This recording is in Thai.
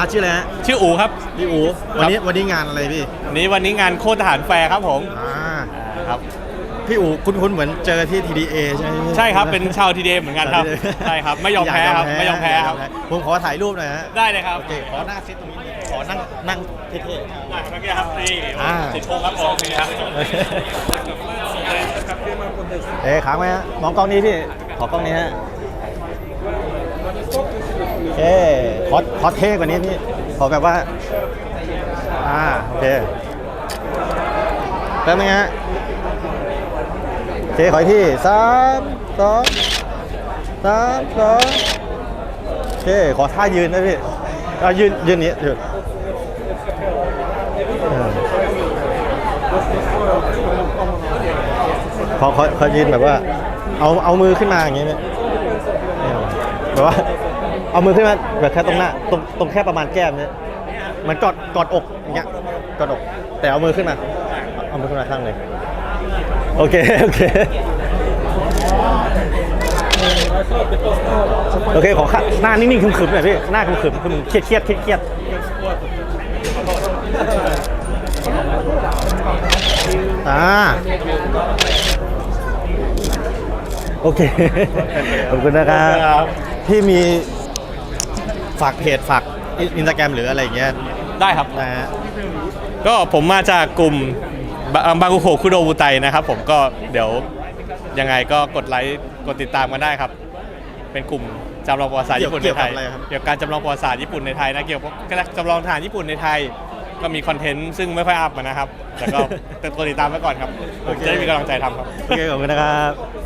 อาชื่ออะไรฮะชื่ออูครับพี่อูวันนี้วันนี้งานอะไรพี่นี้วันนี้งานโคตรทหารแฟร์ครับผมอ่าอ่าครับ พี่อูคุ้นๆเหมือนเจอที่ TDA ใช่ไหมพี่ ใช่ครับเป็นชาวทีเดเหมือนกันครับ ใช่ครับไม่ยอมแพ้ครับไม่ยอมแพ้ครับ ผมขอถ่ายรูปหน่อยฮะได้เลยครับ โอเคขอหน้าเซตตรงนี้เลยขอนั่งนั่งเท่ได้ครับเมื่อกี้ครับนี่อ่าติดโพงครับผมนี่ครับๆเอ๊ะค้างไหมฮะมองกล้องนี้พี่ขอกล้องนี้ฮะ โอเคขอขอเท่กว่านี้พี่ขอแบบว่า อ่า โอเคแป๊บนึงฮะโอเคขออีกที่สามสองสามสองโอเค ขอท่ายืนนะพี่เอายืนยืนนี้ยืนขอขอขอยืนแบบว่า เอาเอามือขึ้นมาอย่างเงี้ย แบบว่า เอามือขึ้นมาแบบแค่ตรงหน้าตรงตรงแค่ประมาณแก้มเนี่ยเหมันกอดกอดอกอย่างเงี้ยกอดอก แต่เอามือขึ้นมา เอามือขึ้นมาข้างเลยโอเคโอเคโอเคขอข้างหน้านิ่งๆขึมๆหน่อยพี่หน้าขึมๆขึมๆเครียดเครียดเครียดๆอ่า โอเค ขอบคุณนะครับที่มีฝากเพจฝากอินสตาแกรมหรืออะไรอย่างเงี้ยได้ครับ นะฮะ ก็ผมมาจากกลุ่มบาบากุโคคุโดบุไตนะครับ ผมก็เดี๋ยวยังไงก็กดไลค์กดติดตามกันได้ครับ เป็นกลุ่มจำลองประวัติศาสตร์ญี่ปุ่นในไทยเกี่ยวกับการจำลองประวัติศาสตร์ญี่ปุ่นในไทยนะเกี่ยวกับการจำลองทหารญี่ปุ่นในไทย ก็มีคอนเทนต์ซึ่งไม่ค่อยอัพมานะครับแต่ก็ กดติดตามไว้ก่อนครับผมจะได้มีกำลังใจทำครับ โอเคขอบคุณนะครับ